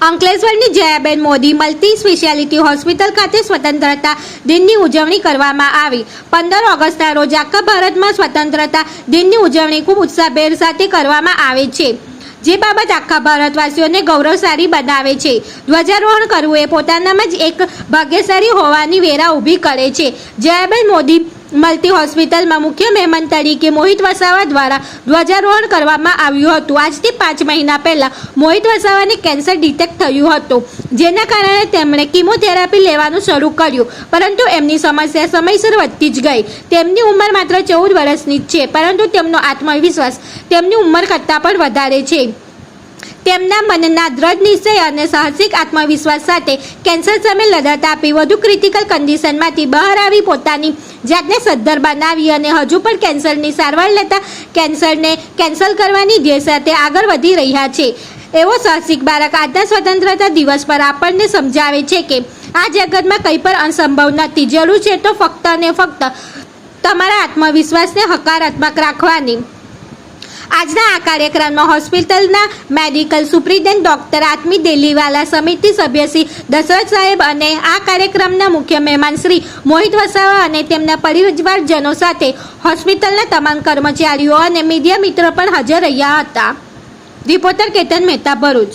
અંકલેશ્વરની Jayaben Modi multi speciality hospital ખાતે સ્વતંત્રતા દિનની ઉજવણી કરવામાં આવી. પંદર ઓગસ્ટના રોજ આખા ભારતમાં સ્વતંત્રતા દિનની ઉજવણી ખૂબ ઉત્સાહભેર સાથે કરવામાં આવે છે. જે બાબત આખા ભારતવાસીઓને ગૌરવશાળી બનાવે છે. ધ્વજારોહણ કરવું એ પોતાનામાં જ એક ભાગ્યશાળી હોવાની વેરા ઊભી કરે છે. જયાબેન મોદી મલ્ટી હોસ્પિટલમાં મુખ્ય મહેમાન તરીકે મોહિત વસાવા દ્વારા ધ્વજારોહણ કરવામાં આવ્યું હતું. આજથી પાંચ મહિના પહેલા મોહિત વસાવાને કેન્સર ડિટેક્ટ થયું હતું, જેના કારણે તેમણે કિમોથેરાપી લેવાનું શરૂ કર્યું. પરંતુ એમની સમસ્યા સમયસર વધતી જ ગઈ. તેમની ઉંમર માત્ર ચૌદ વર્ષની જ છે, પરંતુ તેમનો આત્મવિશ્વાસ તેમની ઉંમર કરતાં પણ વધારે છે. તેમના મનના દ્રઢ નિશ્ચય અને સાહસિક આત્મવિશ્વાસ સાથે કેન્સર સામે લડત આપી વધુ ક્રિટિકલ કન્ડિશનમાંથી બહાર આવી પોતાની જાતને સદ્ધર બનાવી અને હજુ પણ કેન્સરની સારવાર લેતા કેન્સરને કેન્સલ કરવાની ધ્યેય સાથે આગળ વધી રહ્યા છે. એવો સાહસિક બાળક આજના સ્વતંત્રતા દિવસ પર આપણને સમજાવે છે કે આ જગતમાં કંઈ પણ અસંભવ નથી. જરૂર છે તો ફક્ત અને ફક્ત તમારા આત્મવિશ્વાસને હકારાત્મક રાખવાની. આજના આ કાર્યક્રમમાં હોસ્પિટલના medical superintendent doctor Atmi Deliwala સમિતિ સભ્ય શ્રી દશરથ સાહેબ અને આ કાર્યક્રમના મુખ્ય મહેમાન શ્રી મોહિત વસાવા અને તેમના પરિવારજનો સાથે હોસ્પિટલના તમામ કર્મચારીઓ અને મીડિયા મિત્રો પણ હાજર રહ્યા હતા. રિપોર્ટર કેતન મહેતા ભરૂચ.